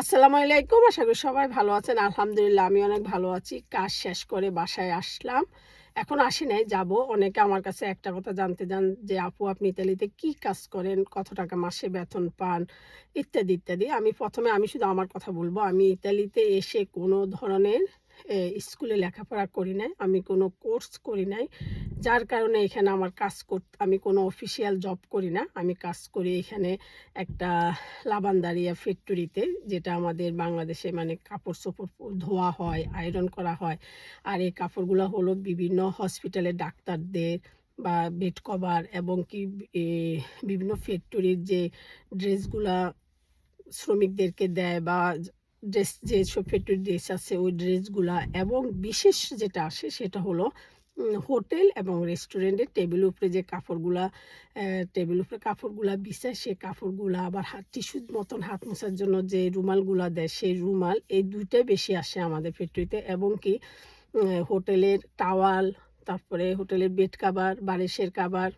আসসালামু আলাইকুম, আশা করি সবাই ভালো আছেন। আলহামদুলিল্লাহ, আমি অনেক ভালো আছি। কাজ শেষ করে বাসায় আসলাম। এখন আসি নাই, যাব। অনেকে আমার কাছে একটা কথা জানতে চান যে, আপু, আপনি ইতালিতে কি কাজ করেন? কত টাকা মাসে বেতন পান? ইত্যাদি ইত্যাদি। আমি প্রথমে, আমি শুধু আমার কথা বলব। আমি ইতালিতে এসে কোনো ধরনের স্কুলে লেখাপড়া করি নাই, আমি কোনো কোর্স করি নাই। যার কারণে এখানে আমার কাজ করতে, আমি কোনো অফিসিয়াল জব করি না, আমি কাজ করি এখানে একটা লাবানদারিয়া ফ্যাক্টরিতে, যেটা আমাদের বাংলাদেশে মানে কাপড় চোপড় ধোয়া হয়, আয়রন করা হয়। আর এই কাপড়গুলো হলো বিভিন্ন হসপিটালে ডাক্তারদের বা বেড কভার এবং কি বিভিন্ন ফ্যাক্টরির যে ড্রেসগুলা শ্রমিকদেরকে দেয় বা ড্রেস যেসব ফ্যাক্টরি ড্রেস আছে, ওই ড্রেসগুলা এবং বিশেষ যেটা আসে সেটা হলো হোটেল এবং রেস্টুরেন্টের টেবিল উপরে যে কাপড়গুলা টেবিল উপরে কাপড়গুলা বিছায়, সে কাপড়গুলা আবার হাত, টিস্যুর মতন হাত মোছার জন্য যে রুমালগুলা দেয়, সেই রুমাল এই দুইটাই বেশি আসে আমাদের ফ্যাক্টরিতে এবং কি হোটেলের টাওয়াল, তারপরে হোটেলের বেড কাভার, বালিশের কাভার,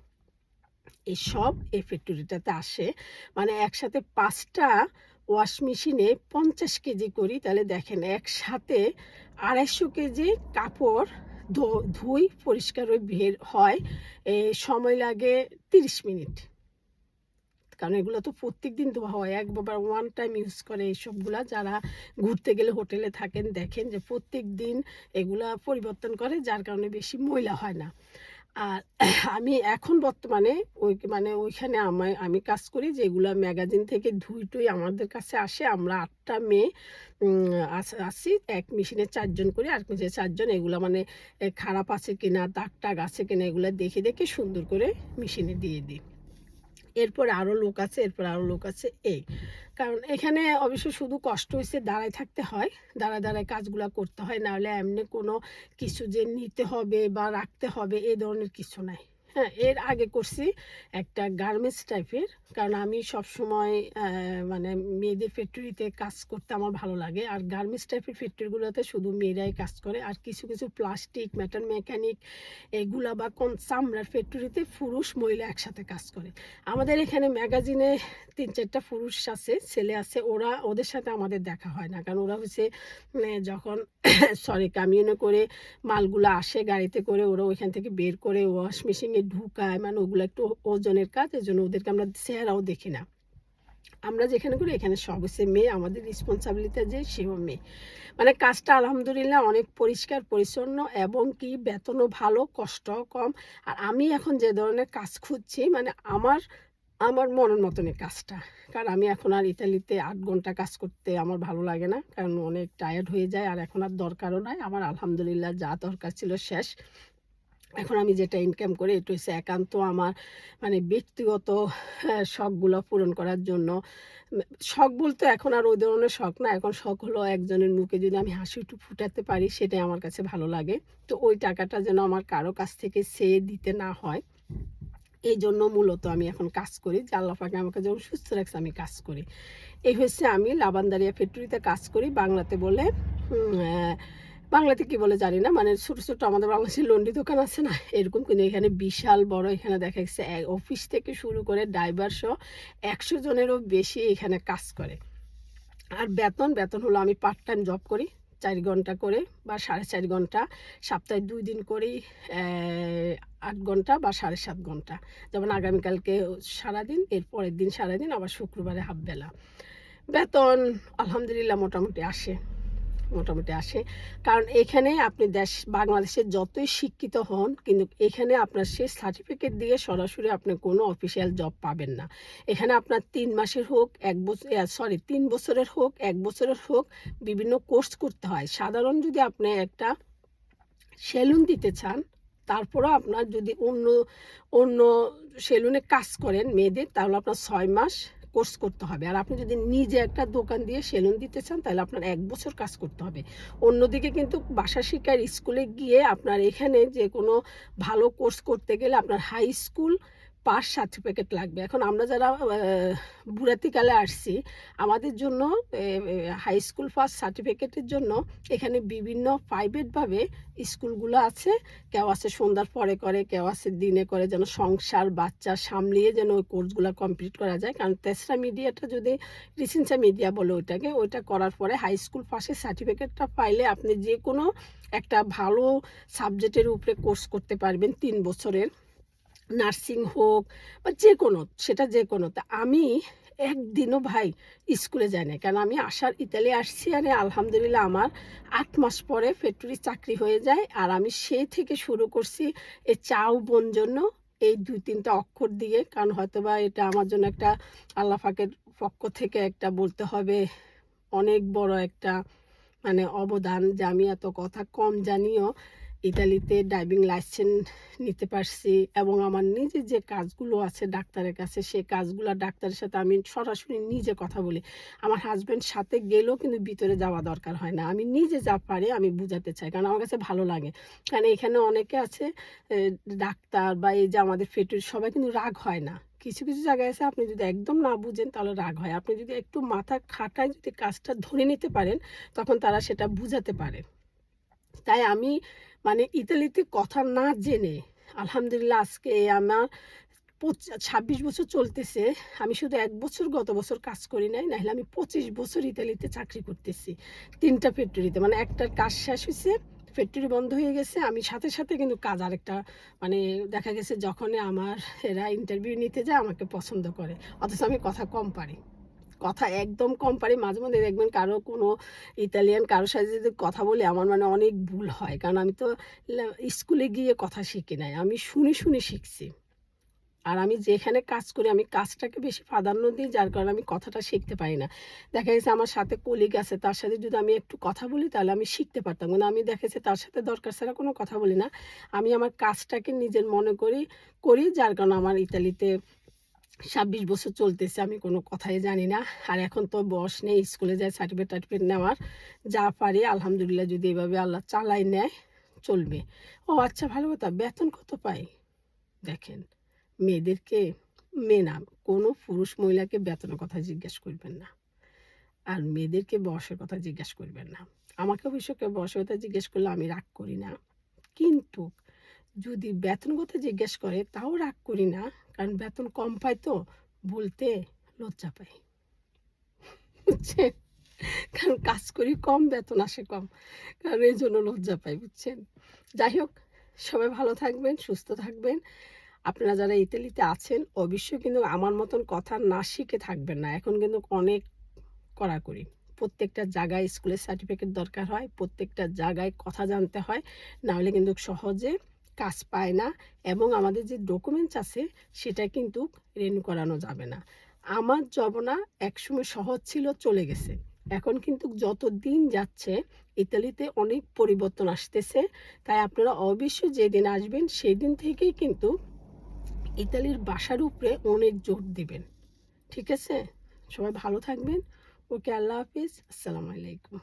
এসব এই ফ্যাক্টরিটাতে আসে। মানে একসাথে পাঁচটা ওয়াশ মেশিনে পঞ্চাশ কেজি করি, তাহলে দেখেন একসাথে আড়াইশো কেজি কাপড় ধো- ধুই পরিষ্কার হয়ে বের হয়। সময় লাগে তিরিশ মিনিট। কারণ এগুলো তো প্রত্যেক দিন ধোয়া হয়, একবার ওয়ান টাইম ইউজ করে এইসবগুলা। যারা ঘুরতে গেলে হোটেলে থাকেন, দেখেন যে প্রত্যেক দিন এগুলা পরিবর্তন করে, যার কারণে বেশি ময়লা হয় না। আর আমি এখন বর্তমানে ওই মানে ওইখানে আমায়, আমি কাজ করি যেগুলো ম্যাগাজিন থেকে ধুই টুই আমাদের কাছে আসে। আমরা আটটা মেয়ে আস- এক মেশিনে চারজন করি। আর মেশিনে চারজন এগুলো মানে খারাপ আছে কিনা দাগ টাগ আছে কিনা এগুলো দেখে দেখে সুন্দর করে মেশিনে দিয়ে দিই। এরপর আরও লোক আছে, এরপর আরও লোক আছে, এই। কারণ এখানে অবশ্য শুধু কষ্ট হয়েছে দাঁড়ায় থাকতে হয়, দাঁড়ায় দাঁড়ায় কাজগুলো করতে হয়, নাহলে এমনি কোনো কিছু যে নিতে হবে বা রাখতে হবে, এ ধরনের কিছু নাই। হ্যাঁ এর আগে করছি একটা গার্মেন্টস টাইপের। কারণ আমি সব সময় মানে মেয়েদের ফ্যাক্টরিতে কাজ করতে আমার ভালো লাগে। আর গার্মেন্টস টাইপের ফ্যাক্টরিগুলোতে শুধু মেয়েরাই কাজ করে। আর কিছু কিছু প্লাস্টিক, মেটাল মেকানিক এগুলা বা কোন চামড়ার ফ্যাক্টরিতে পুরুষ, মহিলা একসাথে কাজ করে। আমাদের এখানে ম্যাগাজিনে তিন, চারটা পুরুষ আছে, ছেলে আছে। ওরা, ওদের সাথে আমাদের দেখা হয় না। কারণ ওরা হচ্ছে যখন সরি কামিউনে করে মালগুলো আসে গাড়িতে করে, ওরা ওইখান থেকে বের করে ওয়াশ মেশিনে ঢুকায় মানে ওগুলো একটু ওজনের কাজ এই জন্য ওদেরকে আমরা চেহারাও দেখি না। আমরা যেখানে করি এখানে সব। হচ্ছে মেয়ে, আমাদের রেসপন্সিবিলিটি যে, সেও মেয়ে। মানে কাজটা আলহামদুলিল্লাহ অনেক পরিষ্কার, পরিচ্ছন্ন এবং কি বেতনও ভালো, কষ্টও কম। আর আমি এখন যে ধরনের কাজ খুঁজছি মানে আমার আমার মনের মতনই কাজটা। কারণ আমি এখন আর ইতালিতে আট ঘণ্টা কাজ করতে আমার ভালো লাগে না। কারণ অনেক টায়ার্ড হয়ে যায়, আর এখন আর দরকারও নাই। আমার আলহামদুলিল্লাহ যা দরকার ছিল শেষ। এখন আমি যেটা ইনকাম করি এটা হচ্ছে একান্ত আমার মানে ব্যক্তিগত হ্যাঁ, শখগুলো পূরণ করার জন্য। শখ বলতে এখন আর ওই ধরনের শখ না এখন শখ হলো একজনের মুখে যদি আমি হাসি একটু ফুটাতে পারি সেটাই আমার কাছে ভালো লাগে। তো ওই টাকাটা যেন আমার কারও কাছ থেকে চেয়ে দিতে না হয় এই জন্য মূলত আমি এখন কাজ করি। যে আল্লাহ পাকে আমাকে যখন সুস্থ রাখছে আমি কাজ করি। এই হচ্ছে আমি লাবানদারিয়া ফ্যাক্টরিতে কাজ করি বাংলাতে বলে আহ, বাংলাতে কি বলে জানি না মানে ছোট ছোট আমাদের বাংলাদেশের লন্ডি দোকান আছে না, এরকম কিন্তু এখানে বিশাল বড় এখানে দেখা গেছে অফিস থেকে শুরু করে ড্রাইভার সহ একশো জনেরও বেশি এখানে কাজ করে। আর বেতন বেতন হলো আমি পার্ট টাইম জব করি, চার ঘণ্টা করে বা সাড়ে চার ঘণ্টা, সপ্তাহে দুই দিন করেই আট ঘণ্টা বা সাড়ে সাত ঘণ্টা। যেমন আগামীকালকে সারাদিন, এর পরের দিন সারাদিন, আবার শুক্রবারে হাফ বেলা বেতন আলহামদুলিল্লাহ মোটামুটি আসে। মোটামুটি আসে। কারণ এখানে আপনি দেশ, বাংলাদেশের যতই শিক্ষিত হন, কিন্তু এখানে আপনার সে সার্টিফিকেট দিয়ে সরাসরি আপনি কোনো অফিসিয়াল জব পাবেন না। এখানে আপনার তিন মাসের হোক, এক বছর সরি তিন বছরের হোক, এক বছরের হোক, বিভিন্ন কোর্স করতে হয়। সাধারণ যদি আপনি একটা সেলুন দিতে চান, তারপরও আপনার যদি অন্য অন্য সেলুনে কাজ করেন মেয়েদের, তাহলে আপনার ছয় মাস কোর্স করতে হবে। আর আপনি যদি নিজে একটা দোকান দিয়ে সেলুন দিতে চান, তাহলে আপনার এক বছর কাজ করতে হবে। অন্যদিকে কিন্তু বাসা শিক্ষার স্কুলে গিয়ে আপনার এখানে যে কোনো ভালো কোর্স করতে গেলে আপনার হাই স্কুল পাস সার্টিফিকেট লাগবে। এখন আমরা যারা বুড়াতিকালে আসছি, আমাদের জন্য হাই স্কুল ফার্স্ট সার্টিফিকেটের জন্য এখানে বিভিন্ন প্রাইভেটভাবে স্কুলগুলো আছে। কেউ আছে সন্ধ্যার পরে করে, কেউ আছে দিনে করে, যেন সংসার, বাচ্চা সামলিয়ে যেন ওই কোর্সগুলো কমপ্লিট করা যায়। কারণ তেসরা মিডিয়াটা যদি রিসেন্সা মিডিয়া বলে ওইটাকে, ওইটা করার পরে হাই স্কুল পাসের সার্টিফিকেটটা পাইলে আপনি যে কোনো একটা ভালো সাবজেক্টের উপরে কোর্স করতে পারবেন তিন বছরের। নার্সিং হোক বা যে কোনো সেটা যে কোনো তা আমি একদিনও ভাই স্কুলে যাই না কারণ আমি আসার ইতালি আসছি আর আলহামদুলিল্লাহ আমার আট মাস পরে ফ্যাক্টরি চাকরি হয়ে যায়। আর আমি সেই থেকে শুরু করছি এই চাও বোন জন্য এই দুই তিনটা অক্ষর দিয়ে। কারণ হয়তো বা এটা আমার জন্য একটা আল্লাহ ফাঁকের পক্ষ থেকে একটা বলতে হবে অনেক বড় একটা মানে অবদান যে আমি এত কথা কম জানিও। ইতালিতে ড্রাইভিং লাইসেন্স নিতে পারছি এবং আমার নিজে যে কাজগুলো আছে ডাক্তারের কাছে, সেই কাজগুলো ডাক্তারের সাথে আমি সরাসরি নিজে কথা বলি। আমার হাজব্যান্ড সাথে গেলেও কিন্তু ভিতরে যাওয়া দরকার হয় না। আমি নিজে যা পারি আমি বুঝাতে চাই, কারণ আমার কাছে ভালো লাগে। কারণ এখানে অনেকে আছে ডাক্তার বা এই যে আমাদের ফেটুর সবাই কিন্তু রাগ হয় না। কিছু কিছু জায়গায় আছে, আপনি যদি একদম না বুঝেন তাহলে রাগ হয়। আপনি যদি একটু মাথা খাটায় যদি কাজটা ধরে নিতে পারেন, তখন তারা সেটা বুঝাতে পারে। তাই আমি মানে ইতালিতে কথা না জেনে, আলহামদুলিল্লাহ আজকে আমার ছাব্বিশ বছর চলতেছে, আমি শুধু এক বছর, গত বছর কাজ করি নাই, নাহলে আমি পঁচিশ বছর ইতালিতে চাকরি করতেছি, তিনটা ফ্যাক্টরিতে মানে একটার কাজ শেষ হয়েছে ফ্যাক্টরি বন্ধ হয়ে গেছে, আমি সাথে সাথে কিন্তু কাজ আরেকটা মানে দেখা গেছে যখন আমার এরা ইন্টারভিউ নিতে যায়, আমাকে পছন্দ করে, অথচ আমি কথা কম পারি। কথা একদম কম পারি। মাঝে মধ্যে দেখবেন কারও কোনো ইতালিয়ান কারোর সাথে যদি কথা বলি, আমার মানে অনেক ভুল হয়। কারণ আমি তো স্কুলে গিয়ে কথা শিখি নাই। আমি শুনে শুনে শিখছি। আর আমি যেখানে কাজ করি, আমি কাজটাকে বেশি প্রাধান্য দিই, যার কারণে আমি কথাটা শিখতে পারি না। দেখা গেছে আমার সাথে কলিগ আছে, তার সাথে যদি আমি একটু কথা বলি, তাহলে আমি শিখতে পারতাম। কিন্তু আমি দেখেছি তার সাথে দরকার ছাড়া কোনো কথা বলি না। আমি আমার কাজটাকে নিজের মনে করি করি, যার কারণে আমার ইতালিতে ছাব্বিশ বছর চলতেছে, আমি কোনো কথাই জানি না। আর এখন তো বস নেই, স্কুলে যায় সার্টিফিকেট টার্টিফিকেট নেওয়ার। যা পারি, আলহামদুলিল্লাহ যদি এভাবে আল্লাহ চালাই নেয়, চলবে। ও আচ্ছা ভালো কথা, বেতন কত পাই? দেখেন, মেয়েদেরকে, মেয়ে না, কোনো পুরুষ মহিলাকে বেতনের কথা জিজ্ঞেস করবেন না। আর মেয়েদেরকে বয়সের কথা জিজ্ঞেস করবেন না। আমাকে অবশ্য কেউ বয়সের কথা জিজ্ঞেস করলে আমি রাগ করি না। কিন্তু যদি বেতন কথা জিজ্ঞেস করে, তাও রাগ করি না। কারণ বেতন কম পাই তো, বলতে লজ্জা পাই বুঝছেন? কারণ কাজ করি কম, বেতন আসে কম। কারণ এই জন্য লজ্জা পাই বুঝছেন? যাই হোক, সবাই ভালো থাকবেন, সুস্থ থাকবেন। আপনারা যারা ইতালিতে আছেন, অবশ্যই কিন্তু আমার মতন কথা না শিখে থাকবেন না। এখন কিন্তু অনেক কড়াকড়ি। প্রত্যেকটা জায়গায় স্কুলের সার্টিফিকেট দরকার হয়, প্রত্যেকটা জায়গায় কথা জানতে হয়। নাহলে কিন্তু সহজে কাজ পায় না এবং আমাদের যে ডকুমেন্টস আছে, সেটা কিন্তু রেনু করানো যাবে না। আমার জবনা একসময় সহজ ছিল, চলে গেছে। এখন কিন্তু যত দিন যাচ্ছে, ইতালিতে অনেক পরিবর্তন আসতেছে। তাই আপনারা অবশ্যই যেদিন আসবেন সেই দিন থেকেই কিন্তু ইতালির বাসার উপরে অনেক জোর দিবেন। ঠিক আছে? সবাই ভালো থাকবেন। ওকে আল্লাহ হাফিজ। আসসালামু আলাইকুম।